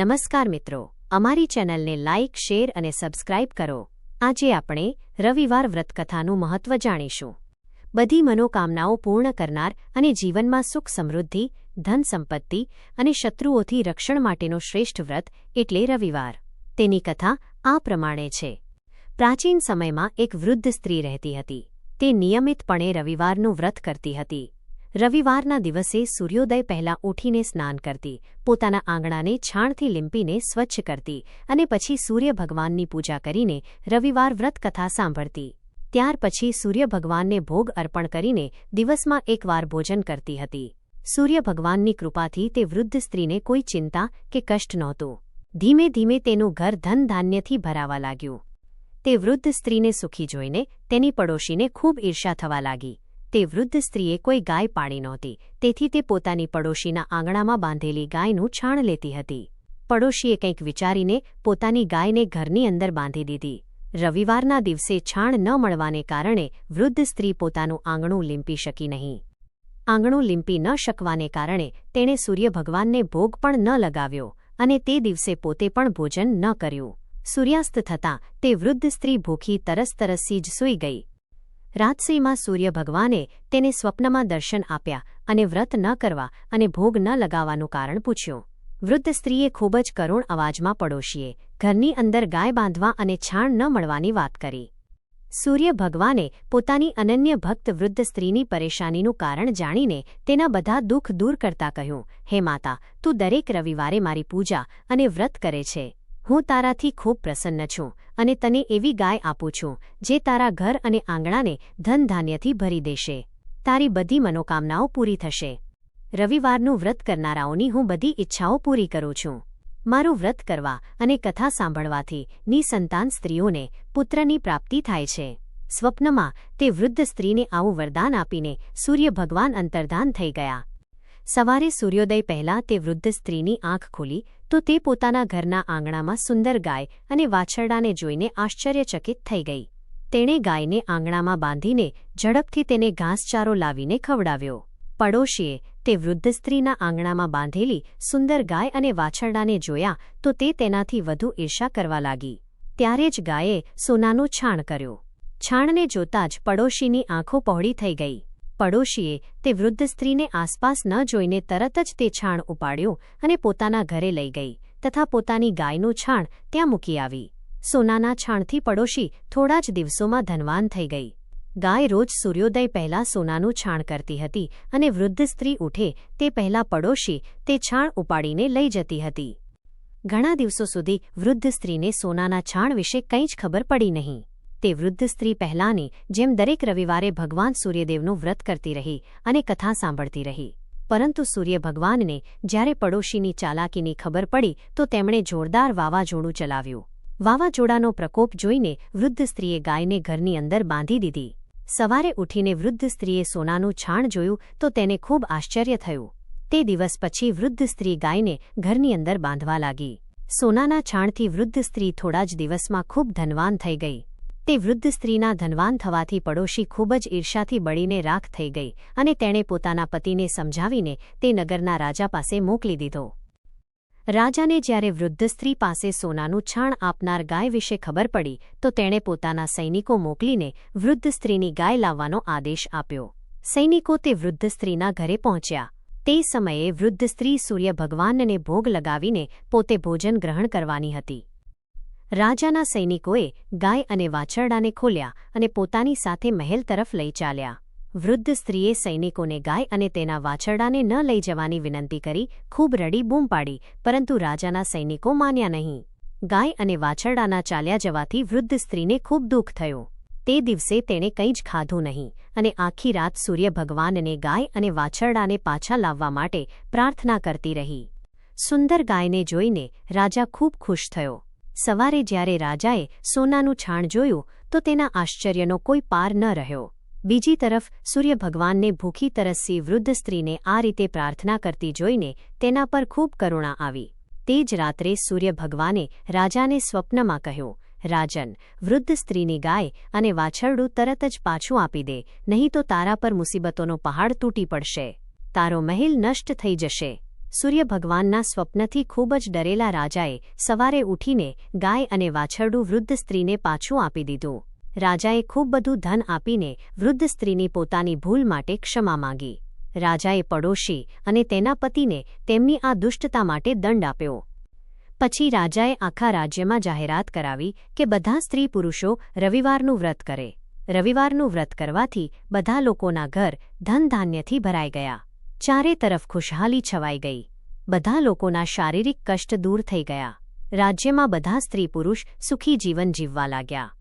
નમસ્કાર મિત્રો, અમારી ચેનલને લાઇક શેર અને સબસ્ક્રાઇબ કરો. આજે આપણે રવિવાર વ્રતકથાનું મહત્વ જાણીશું. બધી મનોકામનાઓ પૂર્ણ કરનાર અને જીવનમાં સુખ સમૃદ્ધિ, ધન સંપત્તિ અને શત્રુઓથી રક્ષણ માટેનો શ્રેષ્ઠ વ્રત એટલે રવિવાર. તેની કથા આ પ્રમાણે છે. પ્રાચીન સમયમાં એક વૃદ્ધ સ્ત્રી રહેતી હતી. તે નિયમિતપણે રવિવારનું વ્રત કરતી હતી. રવિવારના દિવસે સૂર્યોદય પહેલાં ઉઠીને સ્નાન કરતી, પોતાના આંગણાને છાણથી લીંપીને સ્વચ્છ કરતી અને પછી સૂર્ય ભગવાનની પૂજા કરીને રવિવાર વ્રતકથા સાંભળતી. ત્યાર પછી સૂર્ય ભગવાનને ભોગ અર્પણ કરીને દિવસમાં એકવાર ભોજન કરતી હતી. સૂર્ય ભગવાનની કૃપાથી તે વૃદ્ધ સ્ત્રીને કોઈ ચિંતા કે કષ્ટ નહોતું. ધીમે ધીમે તેનું ઘર ધન ધાન્યથી ભરાવા લાગ્યું. તે વૃદ્ધ સ્ત્રીને સુખી જોઈને તેની પડોશીને ખૂબ ઈર્ષા થવા લાગી. તે વૃદ્ધ સ્ત્રીએ કોઈ ગાય પાડી નહોતી, તેથી તે પોતાની પડોશીના આંગણામાં બાંધેલી ગાયનું છાણ લેતી હતી. પડોશીએ કંઈક વિચારીને પોતાની ગાયને ઘરની અંદર બાંધી દીધી. રવિવારના દિવસે છાણ ન મળવાને કારણે વૃદ્ધ સ્ત્રી પોતાનું આંગણું લીંપી શકી નહીં. આંગણું લીંપી ન શકવાને કારણે તેણે સૂર્ય ભગવાનને ભોગ પણ ન લગાવ્યો અને તે દિવસે પોતે પણ ભોજન ન કર્યું. સૂર્યાસ્ત થતાં તે વૃદ્ધ સ્ત્રી ભૂખી તરસ તરસી જ સૂઈ ગઈ. રાતસીમાં સૂર્ય ભગવાને તેને સ્વપ્નમાં દર્શન આપ્યા અને વ્રત ન કરવા અને ભોગ ન લગાવવાનું કારણ પૂછ્યું. વૃદ્ધ સ્ત્રીએ ખૂબ જ કરુણ અવાજમાં પડોશીએ ઘરની અંદર ગાય બાંધવા અને છાણ ન મળવાની વાત કરી. સૂર્ય ભગવાને પોતાની અનન્ય ભક્ત વૃદ્ધ સ્ત્રીની પરેશાનીનું કારણ જાણીને તેના બધા દુઃખ દૂર કરતા કહ્યું, હે માતા, તું દરેક રવિવારે મારી પૂજા અને વ્રત કરે છે. હું તારાથી ખૂબ પ્રસન્ન છું અને તને એવી ગાય આપું છું, જે તારા ઘર અને આંગણાને ધનધાન્યથી ભરી દેશે. તારી બધી મનોકામનાઓ પૂરી થશે. રવિવારનું વ્રત કરનારાઓની હું બધી ઈચ્છાઓ પૂરી કરું છું. મારું વ્રત કરવા અને કથા સાંભળવાથી નિસંતાન સ્ત્રીઓને પુત્રની પ્રાપ્તિ થાય છે. સ્વપ્નમાં તે વૃદ્ધ સ્ત્રીને આવું વરદાન આપીને સૂર્ય ભગવાન અંતર્ધાન થઈ ગયા. સવારે સૂર્યોદય પહેલાં તે વૃદ્ધ સ્ત્રીની આંખ ખુલી તો તે પોતાના ઘરના આંગણામાં સુંદર ગાય અને વાછરડાને જોઈને આશ્ચર્યચકિત થઈ ગઈ. તેણે ગાયને આંગણામાં બાંધીને ઝડપથી તેને ઘાસચારો લાવીને ખવડાવ્યો. પડોશીએ તે વૃદ્ધ સ્ત્રીના આંગણામાં બાંધેલી સુંદર ગાય અને વાછરડાને જોયા તો તે તેનાથી વધુ ઈર્ષા કરવા લાગી. ત્યારે જ ગાયે સોનાનું છાણ કર્યું. છાણને જોતાં જ પડોશીની આંખો પહોળી થઈ ગઈ. પડોશીએ તે વૃદ્ધ સ્ત્રીને આસપાસ ન જોઈને તરત જ તે છાણ ઉપાડ્યું અને પોતાના ઘરે લઈ ગઈ તથા પોતાની ગાયનું છાણ ત્યાં મૂકી આવી. સોનાના છાણથી પડોશી થોડા જ દિવસોમાં ધનવાન થઈ ગઈ. ગાય રોજ સૂર્યોદય પહેલાં સોનાનું છાણ કરતી હતી અને વૃદ્ધ સ્ત્રી ઉઠે તે પહેલાં પડોશી તે છાણ ઉપાડીને લઈ જતી હતી. ઘણા દિવસો સુધી વૃદ્ધ સ્ત્રીને સોનાના છાણ વિશે કંઈ જ ખબર પડી નહીં. તે વૃદ્ધ સ્ત્રી પહેલાંની જેમ દરેક રવિવારે ભગવાન સૂર્યદેવનું વ્રત કરતી રહી અને કથા સાંભળતી રહી. પરંતુ સૂર્ય ભગવાનને જ્યારે પડોશીની ચાલાકીની ખબર પડી, તો તેમણે જોરદાર વાવાઝોડું ચલાવ્યું. વાવાઝોડાનો પ્રકોપ જોઈને વૃદ્ધ સ્ત્રીએ ગાયને ઘરની અંદર બાંધી દીધી. સવારે ઉઠીને વૃદ્ધ સ્ત્રીએ સોનાનું છાણ જોયું, તો તેને ખૂબ આશ્ચર્ય થયું. તે દિવસ પછી વૃદ્ધ સ્ત્રી ગાયને ઘરની અંદર બાંધવા લાગી. સોનાના છાણથી વૃદ્ધ સ્ત્રી થોડા જ દિવસમાં ખૂબ ધનવાન થઈ ગઈ. તે વૃદ્ધ સ્ત્રીના ધનવાન થવાથી પડોશી ખૂબ જ ઈર્ષાથી બળીને રાખ થઈ ગઈ અને તેણે પોતાના પતિને સમજાવીને તે નગરના રાજા પાસે મોકલી દીધો. રાજાને જ્યારે વૃદ્ધ સ્ત્રી પાસે સોનાનું છાણ આપનાર ગાય વિશે ખબર પડી, તો તેણે પોતાના સૈનિકો મોકલીને વૃદ્ધ સ્ત્રીની ગાય લાવવાનો આદેશ આપ્યો. સૈનિકો તે વૃદ્ધ સ્ત્રીના ઘરે પહોંચ્યા. તે સમયે વૃદ્ધ સ્ત્રી સૂર્ય ભગવાનને ભોગ લગાવીને પોતે ભોજન ગ્રહણ કરવાની હતી. રાજાના સૈનિકોએ ગાય અને વાછરડાને ખોલ્યા અને પોતાની સાથે મહેલ તરફ લઈ ચાલ્યા. વૃદ્ધ સ્ત્રીએ સૈનિકોને ગાય અને તેના વાછરડાને ન લઈ જવાની વિનંતી કરી, ખૂબ રડી બૂમ પાડી, પરંતુ રાજાના સૈનિકો માન્યા નહીં. ગાય અને વાછરડાના ચાલ્યા જવાથી વૃદ્ધ સ્ત્રીને ખૂબ દુઃખ થયું. તે દિવસે તેણે કંઈ જ ખાધું નહીં અને આખી રાત સૂર્ય ભગવાનને ગાય અને વાછરડાને પાછા લાવવા માટે પ્રાર્થના કરતી રહી. સુંદર ગાયને જોઈને રાજા ખૂબ ખુશ થયો. સવારે જ્યારે રાજાએ સોનાનું છાણ જોયું, તો તેના આશ્ચર્યનો કોઈ પાર ન રહ્યો. બીજી તરફ, સૂર્ય ભગવાનને ભૂખી તરસી વૃદ્ધ સ્ત્રીને આ રીતે પ્રાર્થના કરતી જોઈને તેના પર ખૂબ કરુણા આવી. તે જ રાત્રે સૂર્ય ભગવાને રાજાને સ્વપ્નમાં કહ્યું, રાજન, વૃદ્ધ સ્ત્રીની ગાય અને વાછરડું તરત જ પાછું આપી દે, નહીં તો તારા પર મુસીબતોનો પહાડ તૂટી પડશે. તારો મહેલ નષ્ટ થઈ જશે. સૂર્ય ભગવાનના સ્વપ્નથી ખૂબ જ ડરેલા રાજાએ સવારે ઉઠીને ગાય અને વાછરડું વૃદ્ધ સ્ત્રીને પાછું આપી દીધું. રાજાએ ખૂબ બધું ધન આપીને વૃદ્ધ સ્ત્રીની પોતાની ભૂલ માટે ક્ષમા માંગી. રાજાએ પડોશી અને તેના પતિને તેમની આ દુષ્ટતા માટે દંડ આપ્યો. પછી રાજાએ આખા રાજ્યમાં જાહેરાત કરાવી કે બધા સ્ત્રી પુરુષો રવિવારનું વ્રત કરે. રવિવારનું વ્રત કરવાથી બધા લોકોના ઘર ધનધાન્યથી ભરાઈ ગયા. ચારે તરફ ખુશહાલી છવાઈ ગઈ. બધા લોકોના શારીરિક કષ્ટ દૂર થઈ ગયા. રાજ્યમાં બધા સ્ત્રી પુરુષ સુખી જીવન જીવવા લાગ્યા.